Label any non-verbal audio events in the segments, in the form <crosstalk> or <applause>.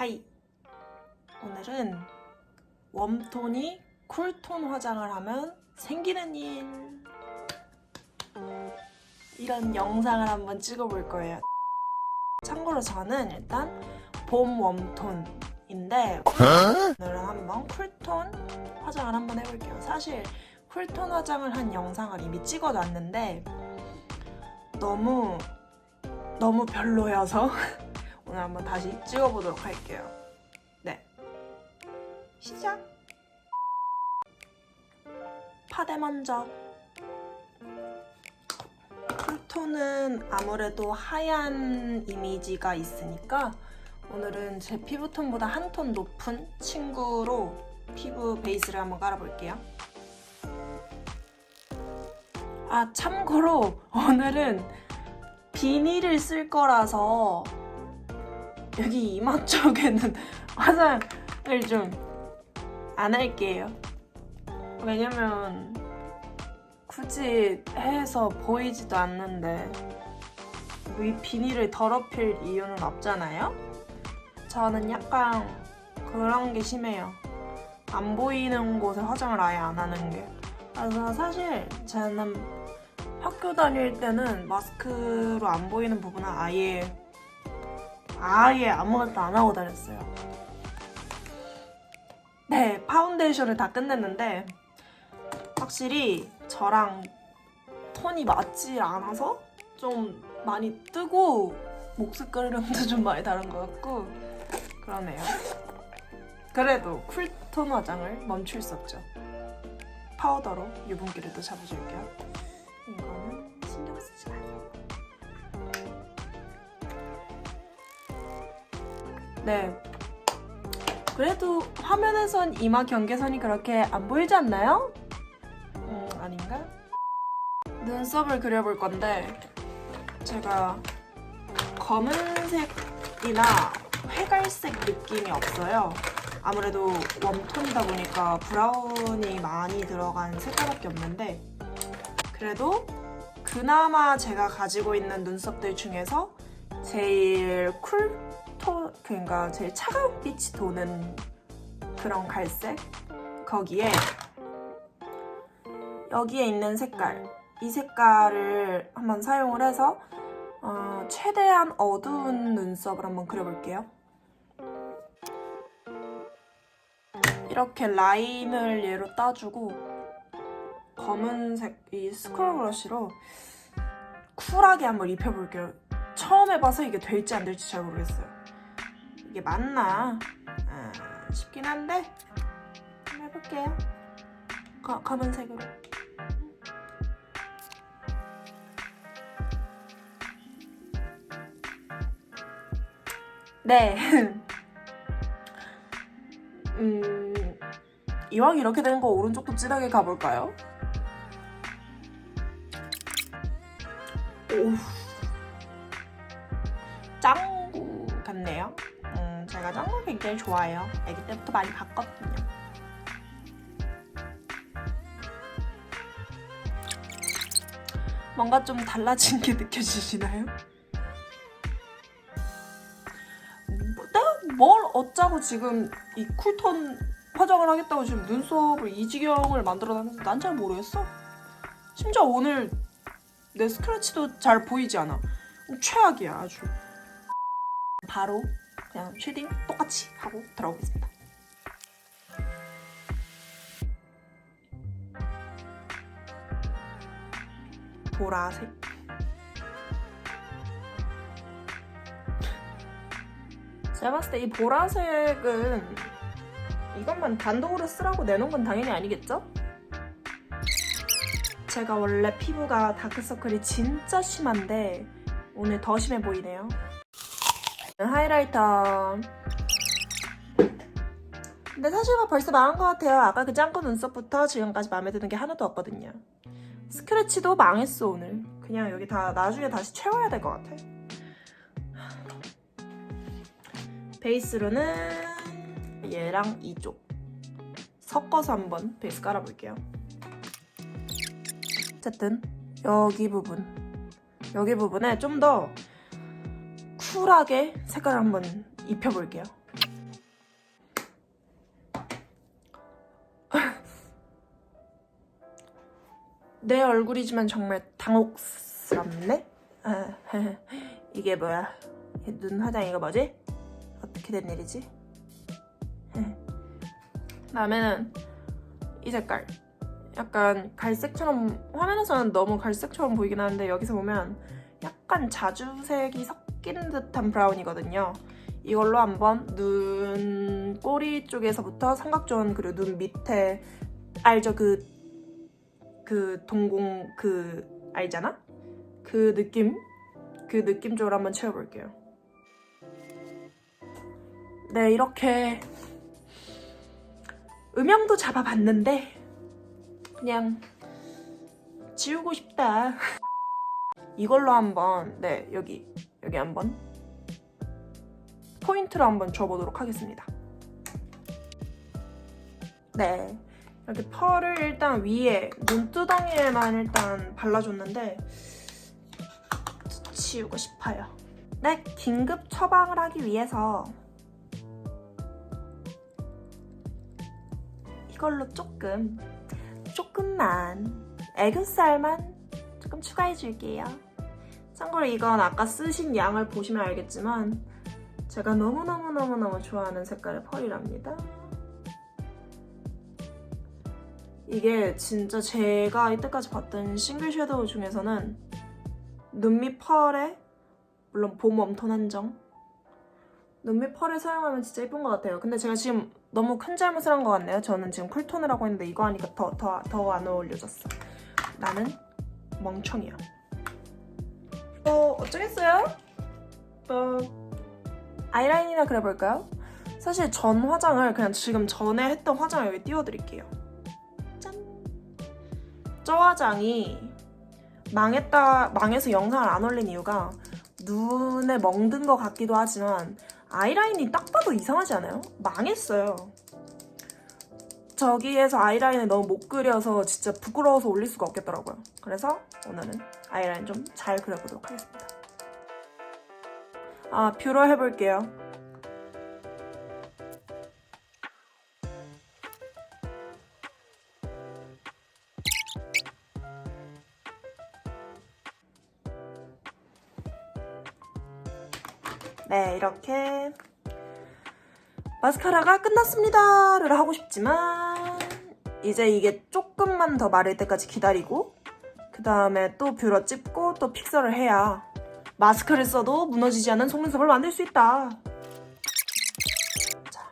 하이. 오늘은 웜톤이 쿨톤 화장을 하면 생기는 일. 이런 영상을 한번 찍어볼 거예요. 참고로 저는 일단 봄 웜톤인데 오늘은 한번 쿨톤 화장을 한번 해볼게요. 사실 쿨톤 화장을 한 영상을 이미 찍어놨는데 너무 너무 별로여서 <laughs> 오늘 한번 다시 찍어보도록 할게요. 네. 시작! 파데 먼저. 쿨톤은 아무래도 하얀 이미지가 있으니까 오늘은 제 피부톤보다 한 톤 높은 친구로 피부 베이스를 한번 깔아볼게요. 아, 참고로 오늘은 비닐을 쓸 거라서 여기 이마 쪽에는 <laughs> 화장을 좀 안 할게요. 왜냐면 굳이 해서 보이지도 않는데 이 비닐을 더럽힐 이유는 없잖아요? 저는 약간 그런 게 심해요. 안 보이는 곳에 화장을 아예 안 하는 게. 그래서 사실 저는 학교 다닐 때는 마스크로 안 보이는 부분은 아예 아예 아무것도 안 하고 다녔어요. 네, 파운데이션을 다 끝냈는데 확실히 저랑 톤이 맞지 않아서 좀 많이 뜨고 목 색깔이랑도 좀 많이 다른 것 같고 그러네요. 그래도 쿨톤 화장을 멈출 수 없죠. 파우더로 유분기를 또 잡아줄게요. 네. 그래도 화면에선 이마 경계선이 그렇게 안 보이지 않나요? 음, 아닌가? 눈썹을 그려볼 건데 제가 검은색이나 회갈색 느낌이 없어요. 아무래도 웜톤이다 보니까 브라운이 많이 들어간 색깔밖에 없는데 그래도 그나마 제가 가지고 있는 눈썹들 중에서 제일 쿨톤 그러니까 제일 차가운 빛이 도는 그런 갈색 거기에 여기에 있는 색깔 이 색깔을 한번 사용을 해서 어, 최대한 어두운 눈썹을 한번 그려볼게요. 이렇게 라인을 얘로 따주고 검은색 이 스크롤 브러쉬로 쿨하게 한번 입혀볼게요. 처음 해봐서 이게 될지 안 될지 잘 모르겠어요. 이게 맞나 아, 싶긴 한데 한번 해볼게요. 거, 검은색으로. 네. <laughs> 음, 이왕 이렇게 된 거 오른쪽도 진하게 가볼까요? 오. 짱 굉장히 좋아해요. 아기 때부터 많이 봤거든요. 뭔가 좀 달라진 게 느껴지시나요? 내가 뭘 어쩌고 지금 이 쿨톤 화장을 하겠다고 지금 눈썹을 이 지경을 만들어놨는지 난 잘 모르겠어. 심지어 오늘 내 스크래치도 잘 보이지 않아. 최악이야 아주. 바로 그냥 쉐딩 똑같이 하고 들어오겠습니다. 보라색. 제가 봤을 때 이 보라색은 이것만 단독으로 쓰라고 내놓은 건 당연히 아니겠죠? 제가 원래 피부가 다크서클이 진짜 심한데 오늘 더 심해 보이네요. 하이라이터. 근데 사실 뭐 벌써 망한 것 같아요. 아까 그 짱구 눈썹부터 지금까지 마음에 드는 게 하나도 없거든요. 스크래치도 망했어 오늘. 그냥 여기 다 나중에 다시 채워야 될 것 같아. 베이스로는 얘랑 이쪽 섞어서 한번 베이스 깔아볼게요. 어쨌든 여기 부분 여기 부분에 좀 더 쿨하게 색깔을 한번 입혀볼게요. <laughs> 내 얼굴이지만 정말 당혹스럽네? <laughs> 이게 뭐야? 눈 화장 이거 뭐지? 어떻게 된 일이지? <laughs> 다음에는 이 색깔 약간 갈색처럼 화면에서는 너무 갈색처럼 보이긴 하는데 여기서 보면 약간 자주색이 섞여 인 듯한 브라운이거든요. 이걸로 한번 눈 꼬리 쪽에서부터 삼각존 그리고 눈 밑에 알죠 그그 동공 그 알잖아? 그 느낌 그 느낌 쪽으로 한번 채워볼게요. 네 이렇게 음영도 잡아봤는데 그냥 지우고 싶다. <laughs> 이걸로 한번 네 여기 여기 한번 포인트로 한번 줘보도록 하겠습니다. 네 이렇게 펄을 일단 위에 눈두덩이에만 일단 발라줬는데 지우고 싶어요. 네 긴급 처방을 하기 위해서 이걸로 조금 조금만 애교살만 조금 추가해 줄게요. 참고로 이건 아까 쓰신 양을 보시면 알겠지만 제가 너무너무너무너무 좋아하는 색깔의 펄이랍니다. 이게 진짜 제가 이때까지 봤던 싱글 섀도우 중에서는 눈밑 펄에 물론 봄 웜톤 한정 눈밑 펄을 사용하면 진짜 예쁜 것 같아요. 근데 제가 지금 너무 큰 잘못을 한 것 같네요. 저는 지금 쿨톤을 하고 있는데 이거 하니까 더 더 더 안 어울려졌어. 나는 멍청이야. 어 어쩌겠어요? 어 아이라인이나 그려볼까요? 사실 전 화장을 그냥 지금 전에 했던 화장을 여기 띄워드릴게요. 짠. 저 화장이 망했다 망해서 영상을 안 올린 이유가 눈에 멍든 것 같기도 하지만 아이라인이 딱 봐도 이상하지 않아요? 망했어요. 저기에서 아이라인을 너무 못 그려서 진짜 부끄러워서 올릴 수가 없겠더라고요. 그래서 오늘은 아이라인 좀 잘 그려보도록 하겠습니다. 아, 뷰러 해볼게요. 네, 이렇게 마스카라가 끝났습니다를 하고 싶지만 이제 이게 조금만 더 마를 때까지 기다리고 그 다음에 또 뷰러 찝고 또 픽서를 해야 마스크를 써도 무너지지 않는 속눈썹을 만들 수 있다. 자.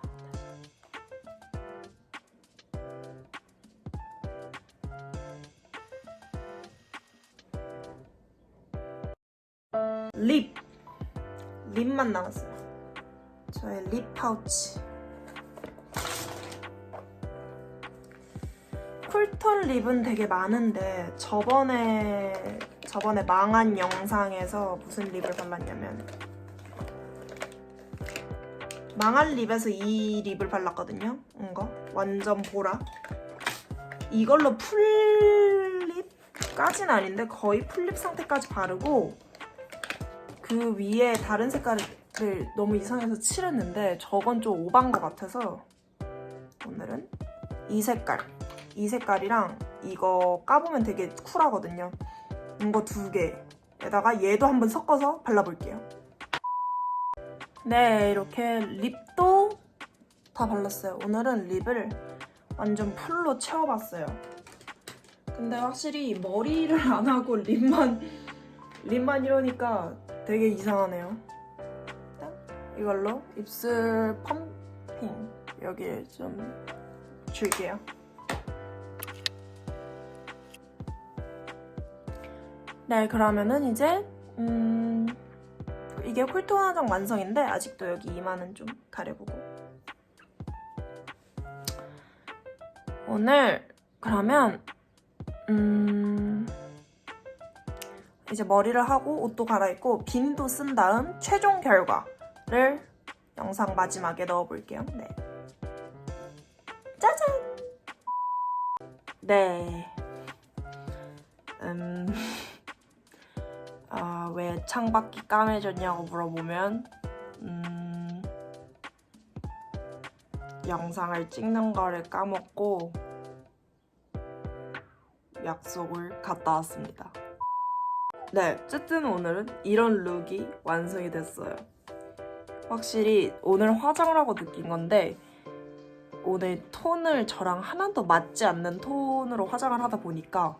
립. 립만 남았어요. 저의 립 파우치. 쿨톤 립은 되게 많은데 저번에 저번에 망한 영상에서 무슨 립을 발랐냐면 망한 립에서 이 립을 발랐거든요. 이거 완전 보라. 이걸로 풀립까진 아닌데 거의 풀립 상태까지 바르고 그 위에 다른 색깔을 너무 이상해서 칠했는데 저건 좀 오반 것 같아서 오늘은 이 색깔 이 색깔이랑 이거 까보면 되게 쿨하거든요. 이거 두 개에다가 얘도 한번 섞어서 발라볼게요. 네 이렇게 립도 다 발랐어요. 오늘은 립을 완전 풀로 채워봤어요. 근데 확실히 머리를 안 하고 립만 립만 이러니까 되게 이상하네요. 이걸로 입술 펌핑 여기에 좀 줄게요. 네, 그러면은 이제 음 이게 쿨톤 화장 완성인데 아직도 여기 이마는 좀 가려보고 오늘 그러면 음 이제 머리를 하고 옷도 갈아입고 빈도 쓴 다음 최종 결과를 영상 마지막에 넣어볼게요. 네. 짜잔! 네. 왜 창밖이 까매졌냐고 물어보면, 음. 영상을 찍는 거를 까먹고, 약속을 갔다 왔습니다. 네, 어쨌든 오늘은 이런 룩이 완성이 됐어요. 확실히 오늘 화장을 하고 느낀 건데 오늘 톤을 저랑 하나도 맞지 않는 톤으로 화장을 하다 보니까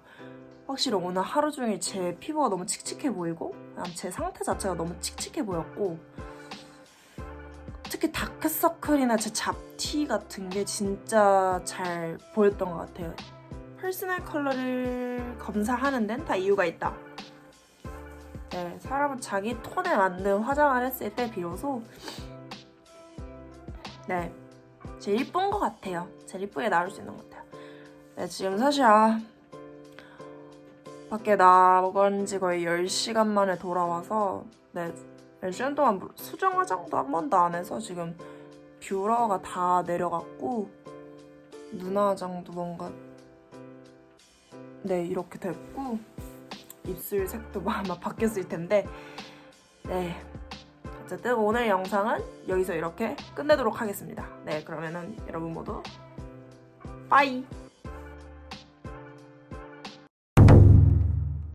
확실히 오늘 하루 종일 제 피부가 너무 칙칙해 보이고 그냥 제 상태 자체가 너무 칙칙해 보였고 특히 다크서클이나 제 잡티 같은 게 진짜 잘 보였던 것 같아요. 퍼스널 컬러를 검사하는 데는 다 이유가 있다. 네, 사람은 자기 톤에 맞는 화장을 했을 때 비로소 네, 제일 이쁜 것 같아요. 제일 이쁘게 나올 수 있는 것 같아요. 네, 지금 사실 아, 밖에 나간 지 거의 10시간 만에 돌아와서 네, 10시간 동안 수정 화장도 한 번도 안 해서 지금 뷰러가 다 내려갔고 눈 화장도 뭔가 네 이렇게 됐고 입술 색도 아마 바뀌었을 텐데 네. 어쨌든 오늘 영상은 여기서 이렇게 끝내도록 하겠습니다. 네 그러면은 여러분 모두 빠이